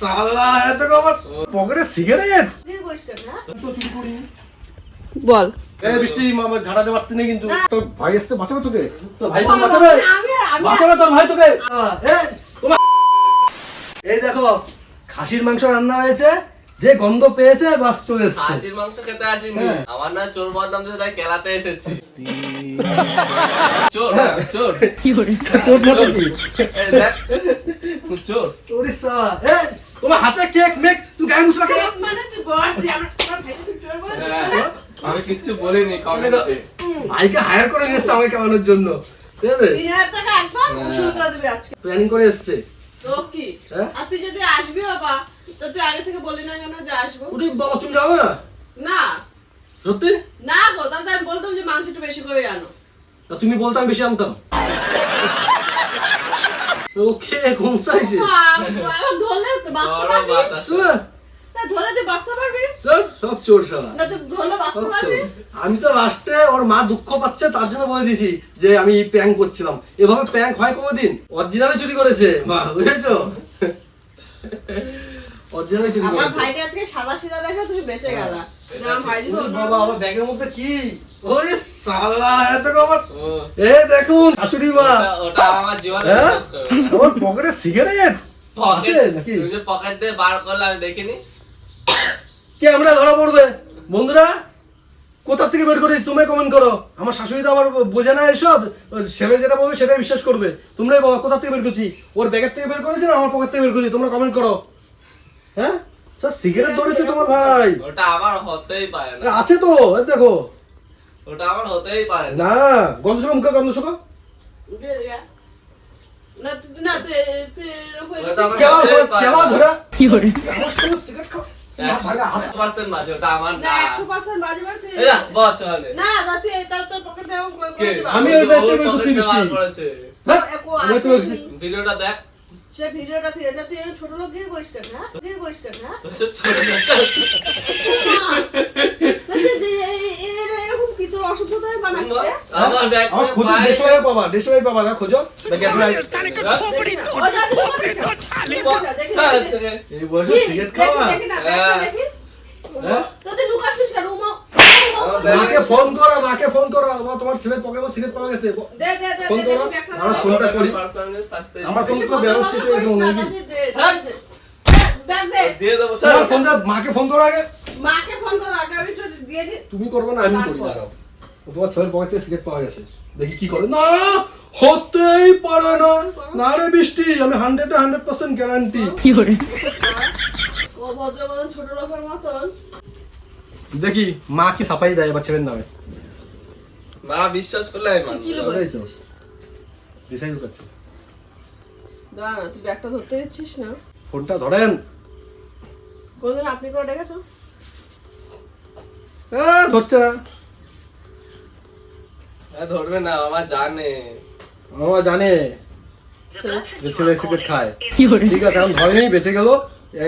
সালা এত আমার পকেটে সিগারেট? তো চুরি করিনি বল। এ বৃষ্টি আমার ঝাড়াতে পারতে নেই কিন্তু। না। তোর ভাই এসছে বাঁচাবে তোকে? তোর ভাই বাবা, তোর বাঁচাবে? আমি আর- আমি আর- বাঁচাবে তোর ভাই তোকে? আহ, এই, তোমার এই দেখো খাসির মাংস রান্না হয়েছে। যে গন্ধ পেয়েছে বাস চলে এসছে। খাসির মাংস খেতে আসিনি। হ্যাঁ। আমার না চোর বদনাম দিয়ে তাই কেলাতে এসেছি। চোর হ্যাঁ। চোর। না তো কি? এই দেখ, চোর। সালা এই তোমার হাতে কেক মেক তুই গায়ে মুছলা কেন? মানে তুই বল যে আমার হ্যাঁ, আমি কিচ্ছু বলিনি কমেন্টে ভাইকে হায়ার করে নিয়ে এসছে আমাকে খাওয়ানোর জন্য। ঠিক আছে? তিন হাজার টাকা একদম উসুল করে দিবি আজকে। প্ল্যানিং করে এসছে। তো কি? হ্যাঁ? আর তুই যদি আসবি বাবা তো তুই আগে থেকে বললি না কেন যে আসব? ওরে বাবা তুমি যাও না? না। সত্যি? না গো তাহলে আমি বলতাম যে মাংস একটু বেশি করে আনো। তা তুমি বলতাম বেশি আনতাম। ওকে ঘুমসাইছে ধরলে তো বাঁচতে পারবি। পারবি। সব চোর না আমি তো লাস্টে ওর মা দুঃখ পাচ্ছে তার জন্য বলে দিয়েছি যে আমি প্যাং করছিলাম। এভাবে প্যাং হয় কোনোদিন? অরিজিনালে চুরি করেছে। মা বুঝেছ? অরিজিনালে চুরি আমার ভাইটা আজকে সাদা সিধা দেখে তুমি বেঁচে গেলা। না, আমার ভাই বাবা আমার ব্যাগের মধ্যে কি? ওরে সালা এত আমার এ দেখুন শাশুড়ি মা। ওটা- ওটা আমার জীবনে হ্যাঁ? শেষ করে। আমার পকেটে সিগারেট? পকেট আছে নাকি? পকেট দিয়ে বার করলে আমি দেখিনি। কে আমরা ধরা পড়বে? বন্ধুরা কোথা থেকে বের তুমি কমেন্ট করো। আমার শাশুড়ি তো আমার বোঝে না এসব। সেবে যেটা বলবে সেটাই বিশ্বাস করবে। তোমরাই বলো কোথা থেকে বের করছি? ওর ব্যাগের থেকে বের করেছি না? আমার পকেট থেকে বের করেছি? তোমরা কমেন্ট করো। হ্যাঁ? স্যার সিগারেট ধরেছে তোমার ভাই। ওটা আমার হতেই পারে না। আছে তো দেখো। ওটা আমার হতেই পারে না গন্ধ শোকা মুখে গন্ধ শোকা দিয়ে দিয়া। না তুই না তুই তুই এরকম- ওটা আমার কেলা হতেই পারে কেলা না। ধরা আমার সঙ্গে সিগারেট খাও হাত ভাঙা, হাত একশো percent বাজে, ওটা আমার না না। একশো পার্সেন্ট বাজে বাড়ি তুই এই না, বস ওখানে। না না তুই তার তোর পকেট দিয়ে করে কে? দিবা। আমি ওর ওই ব্যাগ থেকে বের পকেটে করছি বার বৃষ্টি। করেছে। ও আমি তো আসেনি। বলছি। ভিডিওটা দেখ সে ভিডিওটা তুই এটা তুই ছোট লোক গিয়ে গিয়ে ছোট লোক। না, তুই যে এই- এই- এই- এরকম কি তোর অসভ্যতায় বানাচ্ছে আমার ব্যাগ আমার থেকে দেশে ভাই পাবা দেশে ভাই পাবা না খোঁজো। ব্যাগে আছে নাই? দেখি না। ও দাদু করিস না। দেখি না, হ্যাঁ, দেখি এই বয়সে সিগারেট খাওয়া? না, হ্যাঁ। হ্যাঁ? তো তুই লুকাচ্ছিস কেন? উমা, মাকে ফোন করো মাকে ফোন করো। আমার তোমার ছেলের পকেটে সিগারেট পাওয়া গেছে। দে, দে, দে, ফোন করো। আমার ফোনটা করি আমার ফোন তো ব্যবস্থিত না, হয়েছে হ্যাঁ? দে। দিয়ে দেবো স্যার ফোনটা মাকে ফোন করো আগে। মাকে ফোন কর আগে আমি তুমি করবে না আমি করি দাঁড়াও। তোমার ছেলের পকেট থেকে সিগারেট পাওয়া গেছে। দেখি কি করে। না হতেই পারে না। না রে বৃষ্টি আমি হান্ড্রেড হান্ড্রেড পার্সেন্ট গ্যারান্টি ও ভদ্র মতন ছোট লোকের মতন। দেখি মা কি সাফাই দেয় এবার ছেলের নামে? মা বিশ্বাস করলে আমি মানবো। কি না। যেটাই লুকাচ্ছে। দাঁড়া তুই ব্যাগটা ধরতে না? ফোনটা ধরেন। কোনদিন আপনি করে ডেকেছো? ধরছে না। ধরবে না আমার জানে। আমার জানে। যে ছেলে সিগারেট খায়। ঠিক আছে এখন ধরেনি বেঁচে গেল।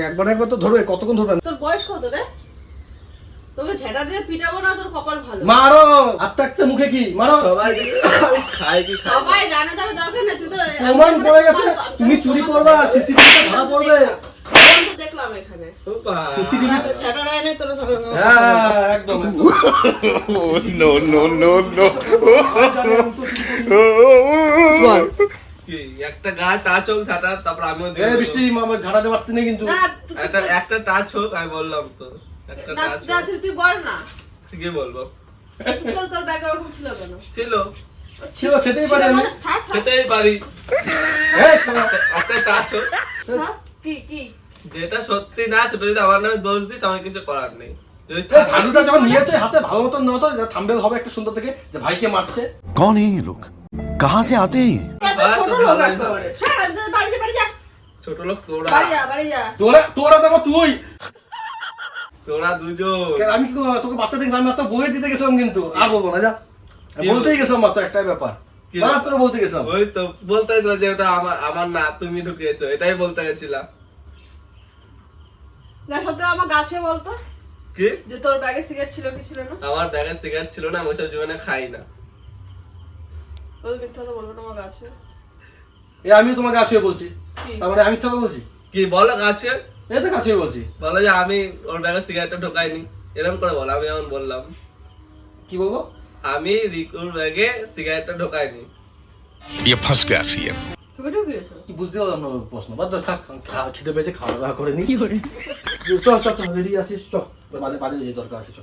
একবার একবার তো ধরবে কতক্ষণ ধরবেন তোর বয়স কত রে? তোকে ঝেঁটা দিয়ে পিটাবো না তোর কপাল ভালো। মারো! আত্মা আত্মা মুখে কি? মারো! সবাই খায় কি খায়? সবাই জানে তবে দরকার নেই তুই তো প্রমাণ পড়ে গেছে। তুমি চুরি করবা সিসিটিভি ধরা পড়বে। তো দেখলাম এখানে। হ্যাঁ একদম একটা গা টাচ হোক ছাটা তারপর আমিও এই বৃষ্টি আমার ঝাড়াতে পারতে নেই কিন্তু। একটা একটা টাচ হোক আমি বললাম তো। একটা টাচ তুই- তুই বল না। কি বলব। তোর তোর ব্যাগে ওরকম ছিল কেন? ছিল। ছিল, খেতেই পারি আমি। খেতেই পারি। একটা টাচ হোক। হ্যাঁ? কি কি? যেটা সত্যি না সেটা যদি আমার নামে দোষ দিস আমার কিছু করার নেই। আমি তোকে বাচ্চা দেখছি আমি বইয়ে দিতে গেছিলাম কিন্তু। আর বলব না যা। বলতেই গেছিলাম মাত্র একটাই ব্যাপার। বলতে গেছিলাম। ওই তো বলতে যে ওটা আমার আমার না তুমি ঢুকিয়েছো এটাই বলতে গেছিলাম। না, সত্যি আমার গাছে বলতো কি যে তোর ব্যাগে সিগারেট ছিল কি ছিল না আমার ব্যাগে সিগারেট ছিল না আমি ওসব জীবনে খাই না ও তো মিথ্যা কথা বলবো না আমার গাছে এ আমি তোমাকে আছে বলছি কি তার মানে আমি তো বলছি কি বলো গাছে এটা কাছেই বলছি বলে যে আমি ওর ব্যাগে সিগারেটটা ঢোকাইনি এরকম করে বল আমি এমন বললাম কি বলবো আমি রিকুর ব্যাগে সিগারেটটা ঢোকাইনি ये फंस गया सीएम তুমি ঢুকিয়েছো বুঝতে পারলাম না প্রশ্ন। বাদ থাক খিদে পেয়েছে খাওয়া দাওয়া করে নি। চল চল চল রেডি আছিস চ বাজে বাজে যে দরকার আছে চ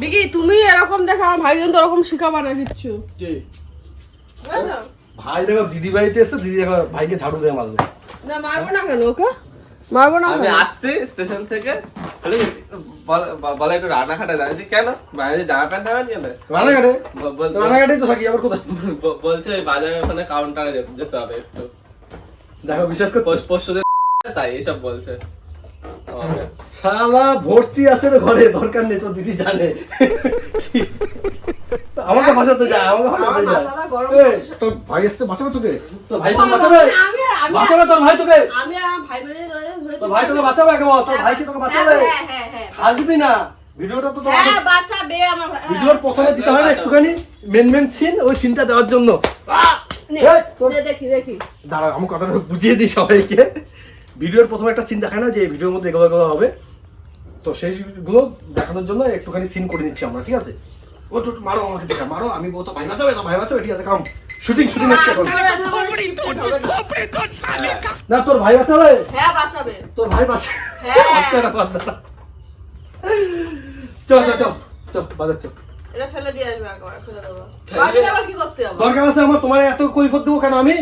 বিকি তুমি এরকম দেখো আমার ভাই কিন্তু ওরকম শিখাবা না কিচ্ছু। কে? ভাই দেখো দিদি বাড়িতে এসছে দিদি দেখো ভাইকে ঝাড়ু দিয়ে মারবে না মারবো না কেন ওকে? মারবো না আমি আসছি স্টেশন থেকে। বলে, একটু কেন? বাইরে জামা প্যান্ট হবে কেন রানাঘাটে রানাঘাটেই তো থাকি আবার কোথায়? বলছে ওই বাজারের ওখানে কাউন্টারে যেতে হবে একটু। দেখো বিশ্বাস করছ? পরশুদের তাই এসব বলছে। শালা ভর্তি আছে ঘরে দরকার নেই তো দিদি জানে। আমাকে বাঁচাতে যায় আমাকে বাঁচাতে করছে। তোর ভাই এসছে বাঁচাবে তোকে? তোর ভাই তোকে বাঁচাবে। আমি আর- আমি বাঁচাবে তোর ভাই তোকে? আমি আর আমার ভাই ধরে ধরে তোর ভাই তোকে বাঁচাবে একেবারে তোর ভাই কি তোকে বাঁচাবে। হ্যাঁ হ্যাঁ হ্যাঁ। হাসবি না। ভিডিওটা তো হ্যাঁ বাঁচাবে আমার ভাই- ভিডিওর প্রথমে দিতে হয় না একটুখানি মেন মেন সিন ওই সিনটা দেওয়ার জন্য। দেখি দেখি। দাঁড়া আমি কথাটা বুঝিয়ে দিই সবাইকে। ভিডিওর প্রথমে একটা সিন দেখায় না যে ভিডিওর মধ্যে এগুলো এগুলো হবে। তো সেইগুলো দেখানোর জন্য একটুখানি সিন করে নিচ্ছি আমরা ঠিক আছে? ও তো মারো আমাকে দেখা মারো আমি বলতো ভাই বাঁচাবে তো ভাই বাঁচাবে ঠিক আছে কাম। শুটিং শুটিং হচ্ছে এখন। না তোর ভাই বাঁচাবে? হ্যাঁ বাঁচাবে। তোর ভাই বাঁচা হ্যাঁ। বাচ্চা না বাদ দাঁড়া চল চল চল চল বাজার চল। এটা ফেলে দিয়ে আসবে একবার ফেলে দেবো। বাকি আবার কি করতে হবে? দরকার আছে আমার তোমার এত কৈফত দেবো কেন আমি?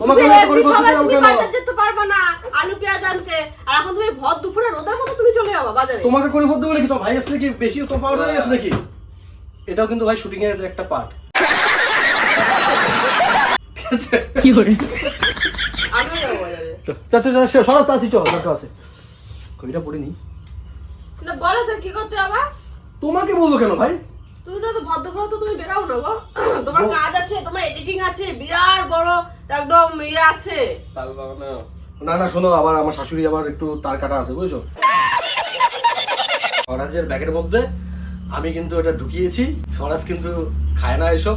তোমাকে এত এমনি দেবো কেন? বাজার যেতে পারবে না আলু পেঁয়াজ আনতে। আর এখন তুমি ভর দুপুরে রোদের মতো তুমি চলে যাবা বাজারে। তোমাকে কৈফত দেবো নাকি? তোমার ভাই আসলে কি বেশি তো পাওয়ার আছে নাকি? এটাও কিন্তু ভাই শুটিং এর একটা পার্ট আমিও যাব বাজারে। চল চল চল সরাস তাড়াতাড়ি চল দরকার আছে কবিটা পড়িনি। না বলো তো কি করতে হবে তোমাকে বলব কেন ভাই? তুমি তো ভর দুপুরে তো তুমি বেরাও না গো। তোমার কাজ আছে তোমার এডিটিং আছে বিরাট বড় একদম ইয়ে আছে। তাল বাগানো না। না শোনো আবার আমার শাশুড়ি আবার একটু তার কাটা আছে বুঝছ? স্বরাজের ব্যাগের মধ্যে আমি কিন্তু এটা ঢুকিয়েছি স্বরাজ কিন্তু খায় না এসব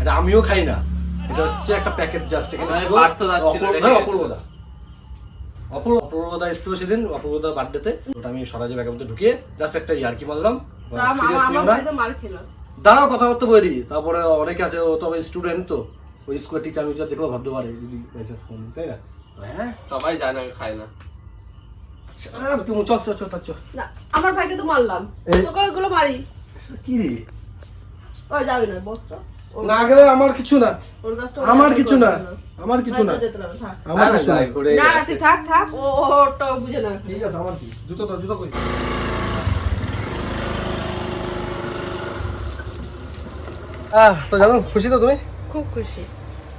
এটা আমিও খাই না। এটা হচ্ছে একটা প্যাকেট জাস্ট এখানে মানে হ্যাঁ। অপূর্বদা। অপূর্ব অপূর্বদা এসেছিল সেদিন অপূর্বদা বার্থডেতে ওটা আমি স্বরাজের ব্যাগের মধ্যে ঢুকিয়ে জাস্ট একটা ইয়ার্কি মারলাম। দাঁড়াও কথাবার্তা বলি তারপরে অনেকে আছে ও তো স্টুডেন্ট তো। ওই স্কুলের টিচার মিচার দেখলেও ভাবতে পারে যদি মেসেজ তাই না? হ্যাঁ। সবাই জানে আমি খাই না। তুমি চল চল চল চল। আমার ভাইকে তো মারলাম। তোকে ওইগুলো মারি। কি রে? ওই যাবি না না গেলে আমার কিছু না। আমার কিছু না। আমার কিছু না। আমার কিছু না। তুই থাক থাক। ও ও ওটা বুঝে না। ঠিক আছে আমার কি? জুতো তো জুতো কই? আহ তো জানো খুশি তো তুমি? খুব খুশি।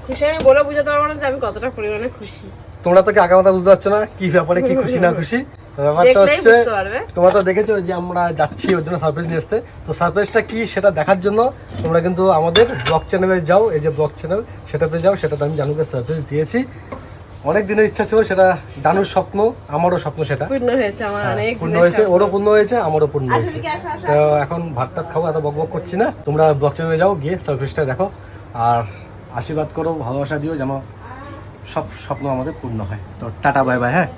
খুশি আমি বলে বুঝাতে পারব না যে আমি কতটা পরিমাণে খুশি। তোমরা তো কি আগামাতা বুঝতে পারছ না কি ব্যাপারে কি খুশি না খুশি? ব্যাপারটা হচ্ছে তোমরা তো দেখেছ যে আমরা যাচ্ছি ওর জন্য সারপ্রাইজ নিয়ে আসতে। তো সারপ্রাইজটা কি সেটা দেখার জন্য তোমরা কিন্তু আমাদের ব্লগ চ্যানেলে যাও এই যে ব্লগ চ্যানেল সেটাতে যাও সেটাতে আমি জানুকে সারপ্রাইজ দিয়েছি। অনেক দিনের ইচ্ছা ছিল সেটা জানুর স্বপ্ন আমারও স্বপ্ন সেটা। পূর্ণ হয়েছে আমার অনেক হ্যাঁ, পূর্ণ হয়েছে ওরও পূর্ণ হয়েছে আমারও পূর্ণ আচ্ছা, হয়েছে। আসো, তো এখন ভাত টাত খাব এত বক বক করছি না। তোমরা ব্লগ চ্যানেলে যাও গিয়ে সার্ভিসটা দেখো। আর আশীর্বাদ করো, ভালোবাসা দিও, যেন সব স্বপ্ন আমাদের পূর্ণ হয়। তো টাটা, বাই বাই হ্যাঁ?